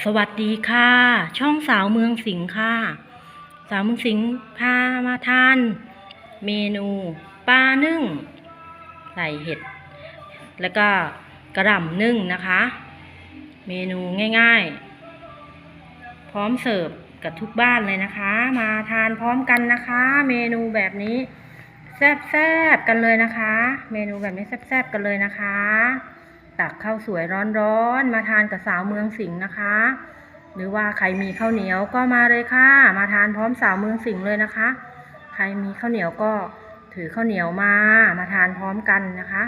สวัสดีค่ะ ช่องสาวเมืองสิงค่ะ สาวเมืองสิงพามาทาน เมนูปลานึ่ง ใส่เห็ด แล้วก็กระหล่ำนึ่งนะคะ เมนูง่ายๆ พร้อมเสิร์ฟกับทุกบ้านเลยนะคะ มาทานพร้อมกันนะคะ เมนูแบบนี้แซ่บๆกันเลยนะคะ เมนูแบบนี้แซ่บๆกันเลยนะคะ ตักข้าวสวยร้อนๆ มาทานกับสาวเมืองสิงห์นะคะ หรือว่าใครมีข้าวเหนียวก็มาเลยค่ะ มาทานพร้อมสาวเมืองสิงห์เลยนะคะ ใครมีข้าวเหนียวก็ถือข้าวเหนียวมา มาทานพร้อมกันนะคะ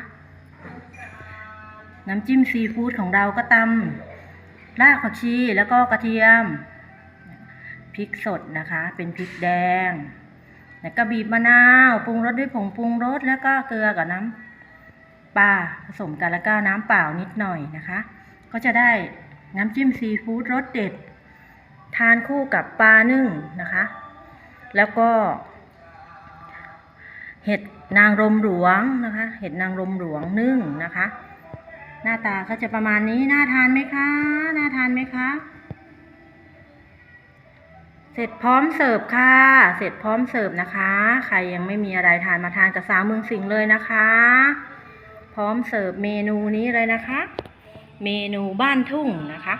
น้ำจิ้มซีฟู้ดของเราก็ตำรากผักชีแล้วก็กระเทียม พริกสดนะคะ เป็นพริกแดง แล้วก็บีบมะนาว ปรุงรสด้วยผงปรุงรสแล้วก็เกลือกับน้ำ ปลาผสมกันแล้วก็น้ำเปล่านิดหน่อยนะคะ ก็จะได้น้ำจิ้มซีฟู้ดรสเด็ด ทานคู่กับปลานึ่งนะคะ แล้วก็ เห็ดนางรมหลวงนะคะ เห็ดนางรมหลวงนึ่งนะคะ หน้าตาก็จะประมาณนี้น่าทานไหมคะน่าทานไหมคะเสร็จพร้อมเสิร์ฟค่ะ เสร็จพร้อมเสิร์ฟนะคะ ใครยังไม่มีอะไรทานมาทานกับสาวเมืองสิงห์เลยนะคะ พร้อมเสิร์ฟเมนูนี้เลยนะคะ เมนูบ้านทุ่งนะคะ